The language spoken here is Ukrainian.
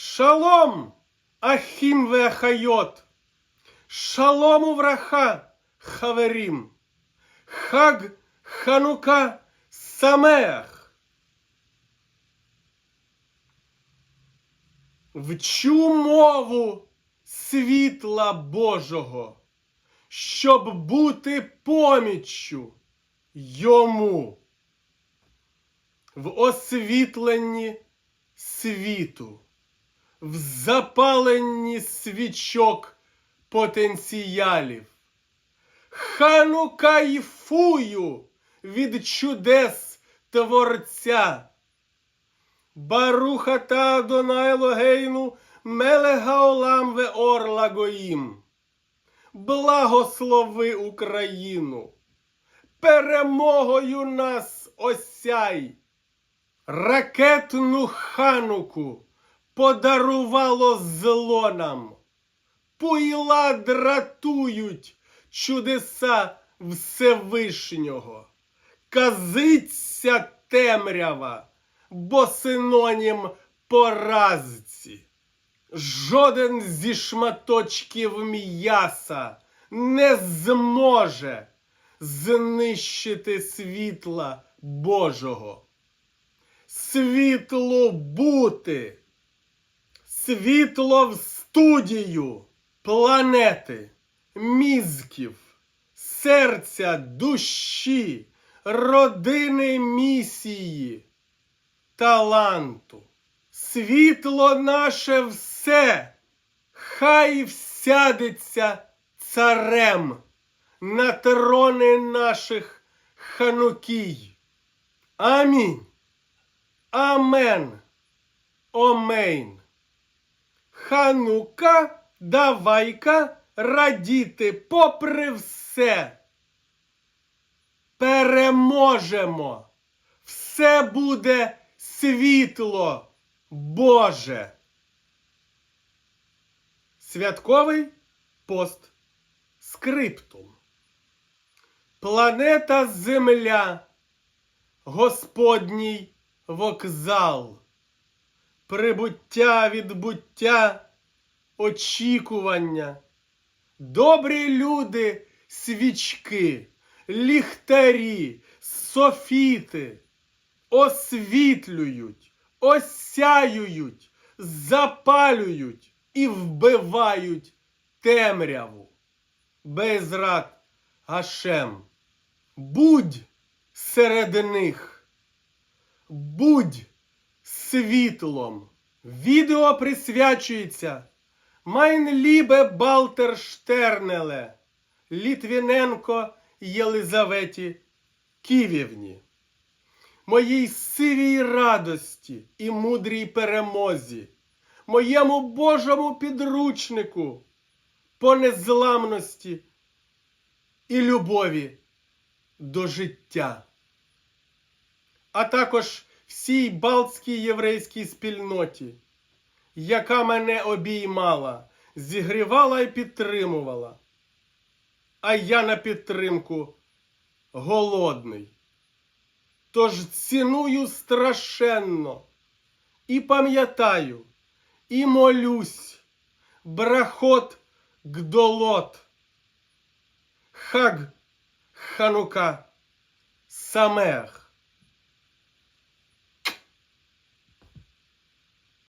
Шалом, Ахім веахайот, Шалом увраха, хаверім, Хаг Ханука Самеах. Вчу мову світла Божого, щоб бути поміччю йому. В освітленні світу, в запаленні свічок потенціалів. Хану кайфую від чудес Творця. Баруха та Адонай Логейну Мелегаолам ве орла. Благослови Україну, перемогою нас осяй. Ракетну хануку подарувало зло нам. Пуйла дратують чудеса Всевишнього. Казиться темрява, бо синонім поразці. Жоден зі шматочків м'яса не зможе знищити світла Божого. Світло бути, світло в студію планети, мізків, серця, душі, родини місії, таланту. Світло наше все, хай всядеться царем на трони наших ханукій. Амінь. Амен. Омейн. Ханука, давайка радіти попри все. Переможемо. Все буде світло Боже. Святковий пост скриптум. Планета Земля, Господній вокзал, прибуття, відбуття, очікування, добрі люди, свічки, ліхтарі, софіти освітлюють, осяюють, запалюють і вбивають темряву. Безрат Гашем. Будь серед них. Будь світлом. Відео присвячується Майнлібе Балтерштернеле, Літвіненко Єлизаветі Ківівні, моїй сивій радості і мудрій перемозі, моєму Божому підручнику по незламності і любові до життя а також всій балтській єврейській спільноті, яка мене обіймала, зігрівала і підтримувала. А я на підтримку голодний. Тож ціную страшенно і пам'ятаю, і молюсь, брахот гдолот, хаг ханука самех.